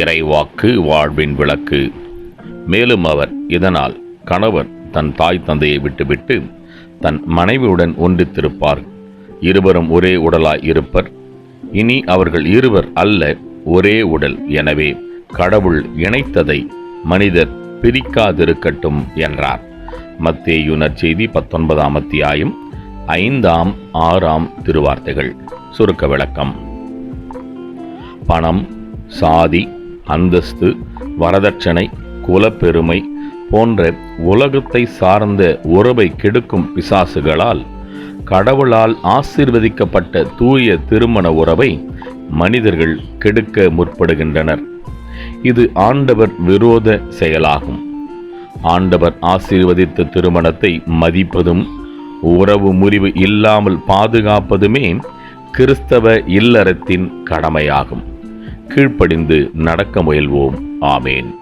இறைவாக்கு வாழ்வின் விளக்கு. மேலும் அவர் இதனால் கணவர் தன் தாய் தந்தையை விட்டுவிட்டு தன் மனைவியுடன் ஒன்றித்திருப்பார். இருவரும் ஒரே உடலாய் இருப்பர். இனி அவர்கள் இருவர் அல்ல ஒரே உடல். எனவே கடவுள் இணைத்ததை மனிதர் பிரிக்காதிருக்கட்டும் என்றார். மத்தேயு நற்செய்தி பத்தொன்பதாம் அத்தியாயம் ஐந்தாம் ஆறாம் திருவார்த்தைகள். சுருக்க விளக்கம். பணம் சாதி அந்தஸ்து வரதட்சணை குலப்பெருமை போன்ற உலகத்தை சார்ந்த உறவை கெடுக்கும் பிசாசுகளால் கடவுளால் ஆசீர்வதிக்கப்பட்ட தூய திருமண உறவை மனிதர்கள் கெடுக்க முற்படுகின்றனர். இது ஆண்டவர் விரோத செயலாகும். ஆண்டவர் ஆசீர்வதித்த திருமணத்தை மதிப்பதும் உறவு முறிவு இல்லாமல் பாதுகாப்பதுமே கிறிஸ்தவ இல்லறத்தின் கடமையாகும். கீழ்ப்படிந்து நடக்க முயல்வோம். ஆமேன்.